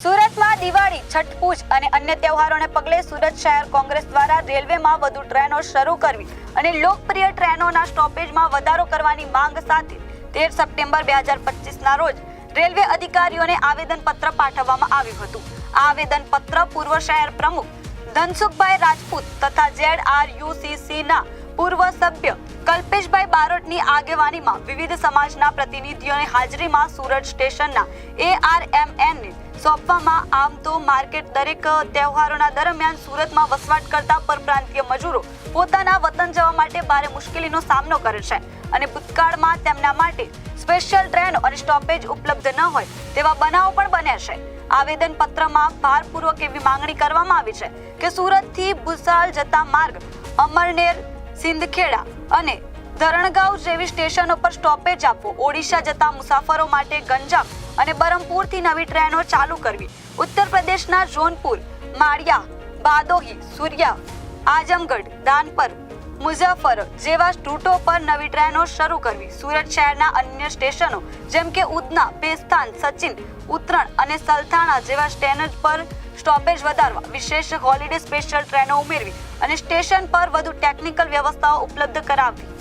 સુરતમાં દિવાળી છઠ પૂજ અને અન્ય તહેવારોને પગલે સુરત શહેર કોંગ્રેસ દ્વારા રેલવેમાં વધુ ટ્રેનો શરૂ કરવી અને લોકપ્રિય ટ્રેનોના સ્ટોપેજમાં વધારો કરવાની માંગ સાથે તેર સપ્ટેમ્બર બે હજાર પચીસના રોજ રેલવે અધિકારીઓને આવેદનપત્ર પાઠવવામાં આવ્યું હતું. આ આવેદનપત્ર પૂર્વ શહેર પ્રમુખ ધનસુખભાઈ રાજપૂત તથા જેડ આર યુસીસીના પૂર્વ સભ્ય કલ્પેશભાઈ બારોટની આગેવાનીમાં વિવિધ સમાજના પ્રતિનિધિઓની હાજરીમાં સુરત સ્ટેશનના એઆરએમએન ને સોંપવામાં આમ તો માર્કેટ દરેક તહેવારોના દરમિયાન સુરતમાં વસવાટ કરતા પરપ્રાંતીય મજૂરો પોતાના વતન જવા માટે ભારે મુશ્કેલીનો સામનો કરે છે અને ભૂતકાળમાં તેમના માટે સ્પેશિયલ ટ્રેન અને સ્ટોપેજ ઉપલબ્ધ ન હોય તેવા બનાવો પણ બન્યા છે. આવેદન પત્રમાં ભારપૂર્વક એવી માંગણી કરવામાં આવી છે કે સુરતથી ભૂસાલ જતા માર્ગ અમરનેર, સિંધખેડા અને ધરણગાંવ જેવી સ્ટેશનો પર સ્ટોપેજ આપવો. ઓડિશા જતા મુસાફરો માટે ગંજામ અને બરમપુરથી નવી ટ્રેનો ચાલુ કરવી. ઉત્તર પ્રદેશના જોનપુર, માળિયા, બાદોહી, સૂર્યા આઝમગઢ દાનપર, મુઝફ્ફર જેવા રૂટો પર નવી ટ્રેનો શરૂ કરવી. સુરત શહેરના અન્ય સ્ટેશનો જેમ કે ઉધના પેસ્થાન સચિન ઉત્તરણ અને સલથાણા જેવા સ્ટેશન પર સ્ટોપેજ વધારવા વિશેષ હોલિડે સ્પેશિયલ ટ્રેનો ઉમેરવી અને સ્ટેશન પર વધુ ટેકનિકલ વ્યવસ્થાઓ ઉપલબ્ધ કરાવવી.